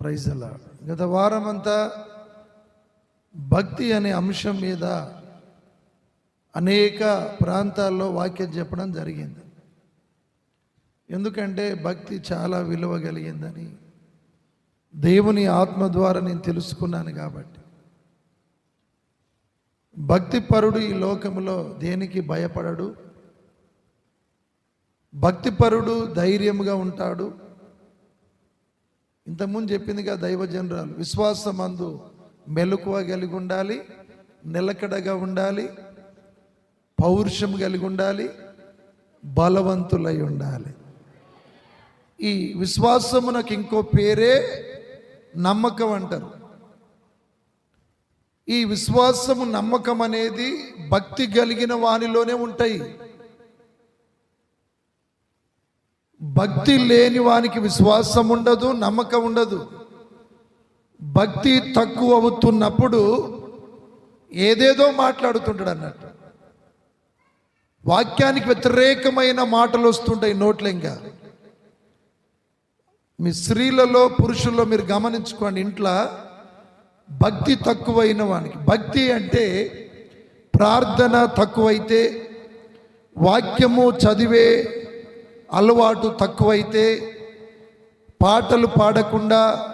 Praise అలా గత వారం అంతా భక్తి అనే అంశం మీద అనేక ప్రాంతాల్లో వాక్యం చెప్పడం జరిగింది. ఎందుకంటే భక్తి చాలా విలువ కలిగిందని దేవుని ఆత్మ ద్వారా నేను తెలుసుకున్నాను కాబట్టి. భక్తిపరుడు ఈ లోకములో దేనికి భయపడడు? భక్తిపరుడు ధైర్యంగా ఉంటాడు? ఇంతకుముందు చెప్పిందిగా దైవ జనరాలు విశ్వాసమందు మెలకువ కలిగి ఉండాలి నిలకడగా ఉండాలి పౌరుషం కలిగి ఉండాలి బలవంతులై ఉండాలి. ఈ విశ్వాసమునకు ఇంకో పేరే నమ్మకం అంటారు. ఈ విశ్వాసము నమ్మకం అనేది భక్తి కలిగిన వానిలోనే ఉంటాయి. భక్తి లేని వానికి విశ్వాసం ఉండదు నమ్మకం ఉండదు. భక్తి తక్కువ అవుతున్నప్పుడు ఏదేదో మాట్లాడుతుంటాడు అన్నట్టు. వాక్యానికి వ్యతిరేకమైన మాటలు వస్తుంటాయి నోట్లంగా. మీ స్త్రీలలో పురుషుల్లో మీరు గమనించుకోండి ఇంట్లో భక్తి తక్కువైన వానికి. భక్తి అంటే ప్రార్థన తక్కువైతే వాక్యము చదివే అలవాటు తక్కువైతే పాటలు పాడకుండా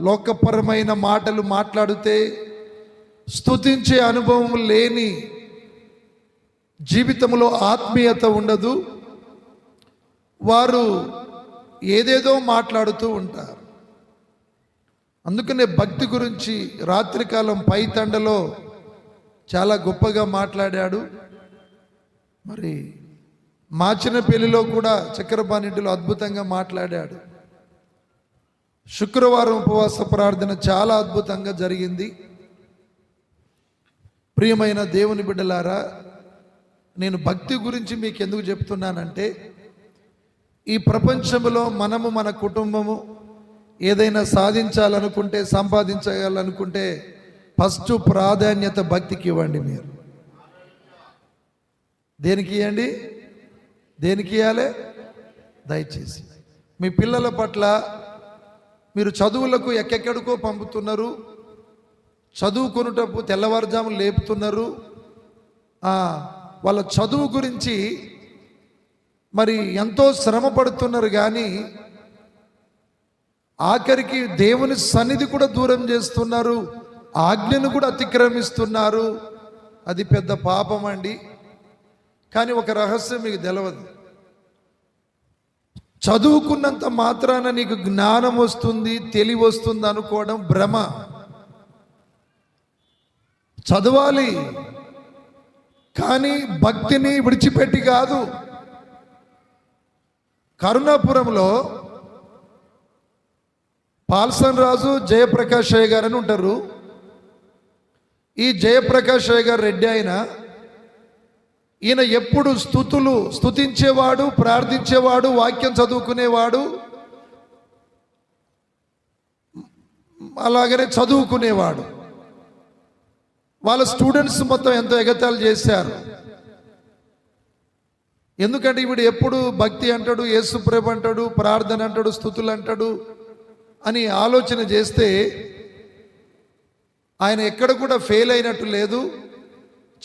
లోకపరమైన మాటలు మాట్లాడితే స్తుతించే అనుభవం లేని జీవితంలో ఆత్మీయత ఉండదు. వారు ఏదేదో మాట్లాడుతూ ఉంటారు. అందుకనే భక్తి గురించి రాత్రికాలం పై తండలో చాలా గొప్పగా మాట్లాడాడు. మరి మాచిన పెళ్ళిలో కూడా చక్రపాణింటిలో అద్భుతంగా మాట్లాడాడు. శుక్రవారం ఉపవాస ప్రార్థన చాలా అద్భుతంగా జరిగింది. ప్రియమైన దేవుని బిడ్డలారా నేను భక్తి గురించి మీకు ఎందుకు చెప్తున్నానంటే ఈ ప్రపంచంలో మనము మన కుటుంబము ఏదైనా సాధించాలనుకుంటే సంపాదించాలనుకుంటే ఫస్ట్ ప్రాధాన్యత భక్తికి ఇవ్వండి మీరు. దేనికి ఇవ్వండి? దేనికి ఇవ్వాలి దయచేసి. మీ పిల్లల పట్ల మీరు చదువులకు ఎక్కెక్కడికో పంపుతున్నారు చదువుకొనుటప్పుడు తెల్లవారుజాము లేపుతున్నారు వాళ్ళ చదువు గురించి మరి ఎంతో శ్రమ పడుతున్నారు కానీ ఆఖరికి దేవుని సన్నిధి కూడా దూరం చేస్తున్నారు ఆజ్ఞను కూడా అతిక్రమిస్తున్నారు. అది పెద్ద పాపం అండి. కానీ ఒక రహస్యం మీకు తెలవదు. చదువుకున్నంత మాత్రాన నీకు జ్ఞానం వస్తుంది తెలివి వస్తుంది అనుకోవడం భ్రమ. చదవాలి కానీ భక్తిని విడిచిపెట్టి కాదు. కరుణాపురంలో పాల్సన్ రాజు జయప్రకాష్ అయ్య గారు అని ఉంటారు. ఈ జయప్రకాష్ అయ్య గారు రెడ్డి అయినా ఈయన ఎప్పుడు స్థుతులు స్థుతించేవాడు ప్రార్థించేవాడు వాక్యం చదువుకునేవాడు అలాగనే చదువుకునేవాడు. వాళ్ళ స్టూడెంట్స్ మొత్తం ఎంతో ఎగతాలు చేశారు. ఎందుకంటే ఇప్పుడు ఎప్పుడు భక్తి అంటాడు యేసుప్రేమ అంటాడు ప్రార్థన అంటాడు స్థుతులు అంటాడు అని ఆలోచన చేస్తే ఆయన ఎక్కడ కూడా ఫెయిల్ అయినట్టు లేదు.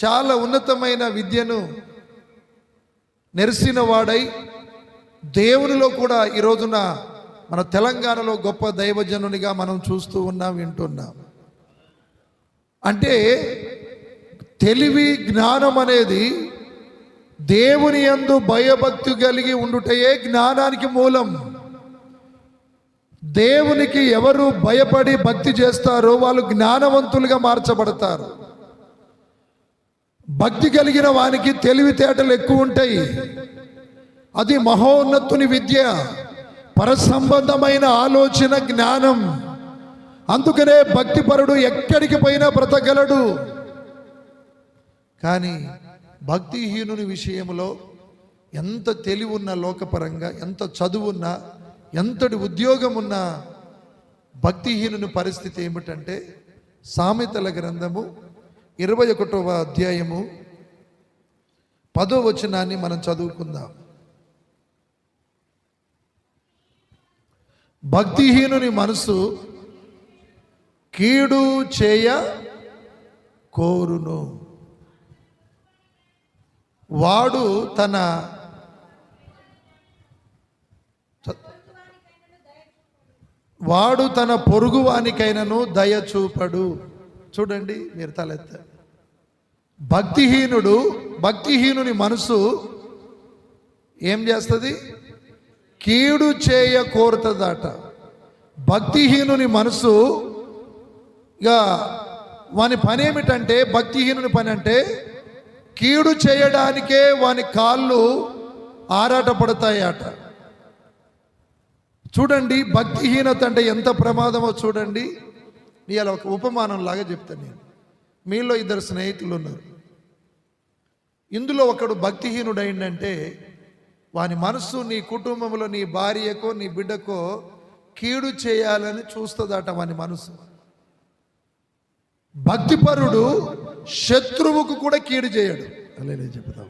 చాలా ఉన్నతమైన విద్యను నెరిసిన వాడై దేవునిలో కూడా ఈ రోజున మన తెలంగాణలో గొప్ప దైవజనునిగా మనం చూస్తూ ఉన్నాం వింటున్నాం. అంటే తెలివి జ్ఞానం అనేది దేవుని యందు భయభక్తి కలిగి ఉండుటయే జ్ఞానానికి మూలం. దేవునికి ఎవరు భయపడి భక్తి చేస్తారో వాళ్ళు జ్ఞానవంతులుగా మార్చబడతారు. భక్తి కలిగిన వానికి తెలివితేటలు ఎక్కువ ఉంటాయి. అది మహోన్నతుని విద్య పరసంబంధమైన ఆలోచన జ్ఞానం. అందుకనే భక్తిపరుడు ఎక్కడికి పోయినా బ్రతకగలడు. కానీ భక్తిహీనుని విషయంలో ఎంత తెలివి ఉన్న లోకపరంగా ఎంత చదువున్నా ఎంతటి ఉద్యోగం ఉన్నా భక్తిహీనుని పరిస్థితి ఏమిటంటే సామెతల గ్రంథము ఇరవై ఒకటవ అధ్యాయము పదో వచనాన్ని మనం చదువుకుందాం. భక్తిహీనుని మనసు కీడు చేయ కోరును. వాడు తన వాడు తన పొరుగువానికైనను దయ చూపడు. చూడండి మీరు తలెత్త. భక్తిహీనుడు భక్తిహీనుని మనసు ఏం చేస్తుంది? కీడు చేయ కోరుతుందట భక్తిహీనుని మనసు ఇక వాని పని ఏమిటంటే భక్తిహీనుని పని అంటే కీడు చేయడానికే వాని కాళ్ళు ఆరాటపడతాయట. చూడండి భక్తిహీనత అంటే ఎంత ప్రమాదమో చూడండి. ఇవాళ ఒక ఉపమానం లాగా చెప్తాను నేను. మీలో ఇద్దరు స్నేహితులు ఉన్నారు ఇందులో ఒకడు భక్తిహీనుడైందంటే వాని మనస్సు నీ కుటుంబంలో నీ భార్యకో నీ బిడ్డకో కీడు చేయాలని చూస్తుందట వాని మనసు భక్తిపరుడు శత్రువుకు కూడా కీడు చేయడు. అలానే చెప్తాం.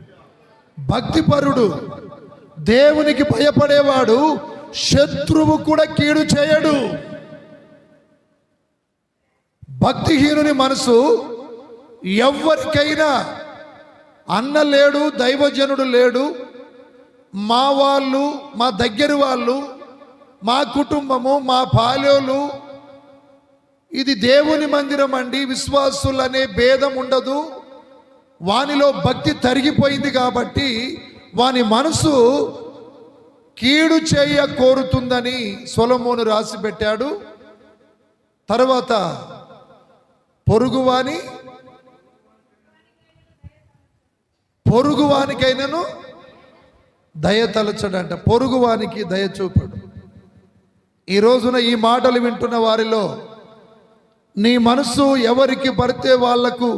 భక్తిపరుడు దేవునికి భయపడేవాడు శత్రువు కూడా కీడు చేయడు. భక్తిహీనుని మనసు ఎవరికైనా అన్న లేడు దైవజనుడు లేడు. మా వాళ్ళు మా దగ్గర వాళ్ళు మా కుటుంబము మా పాలోలు ఇది దేవుని మందిరం అండి. విశ్వాసులు అనే భేదం ఉండదు. వానిలో భక్తి తరిగిపోయింది కాబట్టి వాని మనసు కీడు చేయ కోరుతుందని సొలమోను రాసి పెట్టాడు తర్వాత పొరుగువాని పొరుగువానికైనాను దయ తలచడంట. పొరుగువానికి దయ చూపడు. ఈ రోజున ఈ మాటలు వింటున్న వారిలో నీ మనసు ఎవరికి పడితే వాళ్ళకు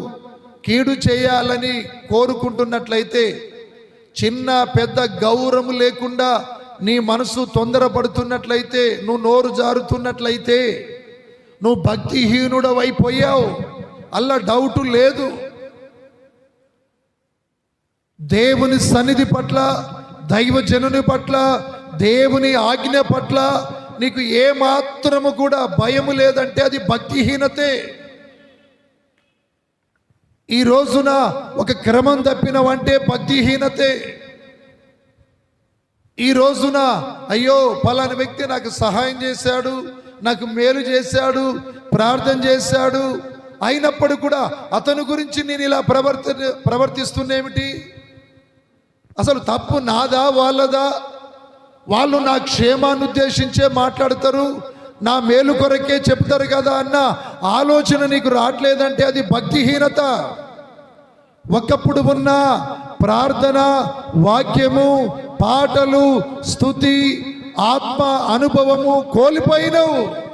కీడు చేయాలని కోరుకుంటున్నట్లయితే చిన్న పెద్ద గౌరవం లేకుండా నీ మనసు తొందరపడుతున్నట్లయితే నువ్వు నోరు జారుతున్నట్లయితే నువ్వు భక్తిహీనుడవైపోయావు. అల్ల డౌట్ లేదు. దేవుని సన్నిధి పట్ల దైవజనుని పట్ల దేవుని ఆజ్ఞ పట్ల నీకు ఏ మాత్రము కూడా భయము లేదంటే అది భక్తిహీనతే. ఈ రోజున ఒక క్రమం తప్పినవంటే భక్తిహీనతే. ఈ రోజున అయ్యో పలాని వ్యక్తి నాకు సహాయం చేశాడు. నాకు మేలు చేశాడు ప్రార్థన చేశాడు. అయినప్పుడు కూడా అతని గురించి నేను ఇలా ప్రవర్తి ప్రవర్తిస్తున్నేమిటి? అసలు తప్పు నాదా వాళ్ళదా? వాళ్ళు నా క్షేమాన్ని ఉద్దేశించే మాట్లాడతారు. నా మేలు కొరకే చెప్తారు కదా అన్న ఆలోచన నీకు రావట్లేదంటే అది భక్తిహీనత. ఒకప్పుడు ఉన్న ప్రార్థన వాక్యము పాటలు స్థుతి ఆత్మ అనుభవము కోల్పోయినవు.